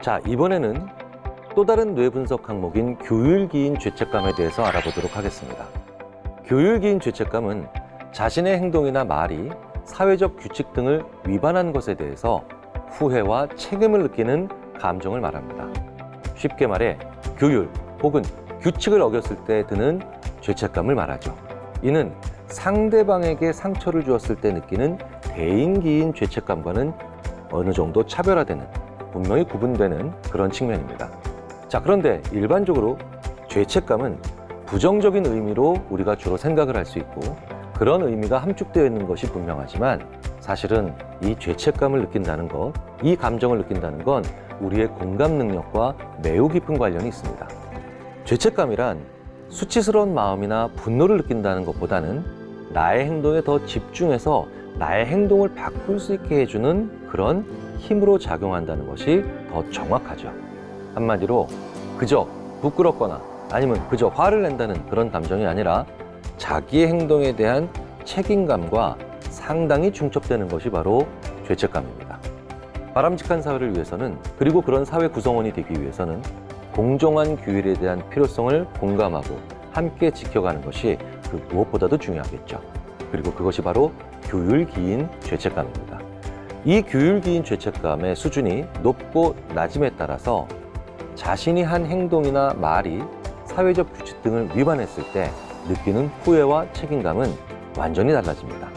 자, 이번에는 또 다른 뇌 분석 항목인 교율기인 죄책감에 대해서 알아보도록 하겠습니다. 교율기인 죄책감은 자신의 행동이나 말이 사회적 규칙 등을 위반한 것에 대해서 후회와 책임을 느끼는 감정을 말합니다. 쉽게 말해 교율 혹은 규칙을 어겼을 때 드는 죄책감을 말하죠. 이는 상대방에게 상처를 주었을 때 느끼는 대인기인 죄책감과는 어느 정도 차별화되는 분명히 구분되는 그런 측면입니다. 자, 그런데 일반적으로 죄책감은 부정적인 의미로 우리가 주로 생각을 할 수 있고 그런 의미가 함축되어 있는 것이 분명하지만 사실은 이 죄책감을 느낀다는 것, 이 감정을 느낀다는 건 우리의 공감 능력과 매우 깊은 관련이 있습니다. 죄책감이란 수치스러운 마음이나 분노를 느낀다는 것보다는 나의 행동에 더 집중해서 나의 행동을 바꿀 수 있게 해주는 그런 힘으로 작용한다는 것이 더 정확하죠. 한마디로 그저 부끄럽거나 아니면 그저 화를 낸다는 그런 감정이 아니라 자기의 행동에 대한 책임감과 상당히 중첩되는 것이 바로 죄책감입니다. 바람직한 사회를 위해서는 그리고 그런 사회 구성원이 되기 위해서는 공정한 규율에 대한 필요성을 공감하고 함께 지켜가는 것이 그 무엇보다도 중요하겠죠. 그리고 그것이 바로 교율기인 죄책감입니다. 이 교율기인 죄책감의 수준이 높고 낮음에 따라서 자신이 한 행동이나 말이 사회적 규칙 등을 위반했을 때 느끼는 후회와 책임감은 완전히 달라집니다.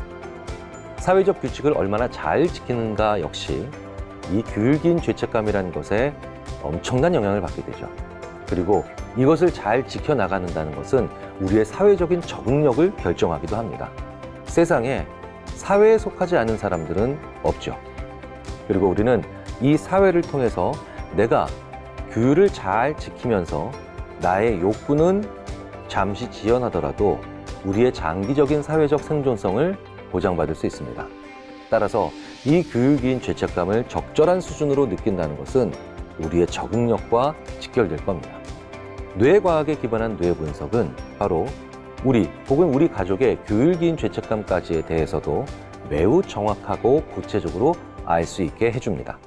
사회적 규칙을 얼마나 잘 지키는가 역시 이 교육인 죄책감이라는 것에 엄청난 영향을 받게 되죠. 그리고 이것을 잘 지켜나가는다는 것은 우리의 사회적인 적응력을 결정하기도 합니다. 세상에 사회에 속하지 않은 사람들은 없죠. 그리고 우리는 이 사회를 통해서 내가 규율을 잘 지키면서 나의 욕구는 잠시 지연하더라도 우리의 장기적인 사회적 생존성을 보장받을 수 있습니다. 따라서 이 교육인 죄책감을 적절한 수준으로 느낀다는 것은 우리의 적응력과 직결될 겁니다. 뇌과학에 기반한 뇌 분석은 바로 우리 혹은 우리 가족의 교육인 죄책감까지에 대해서도 매우 정확하고 구체적으로 알 수 있게 해줍니다.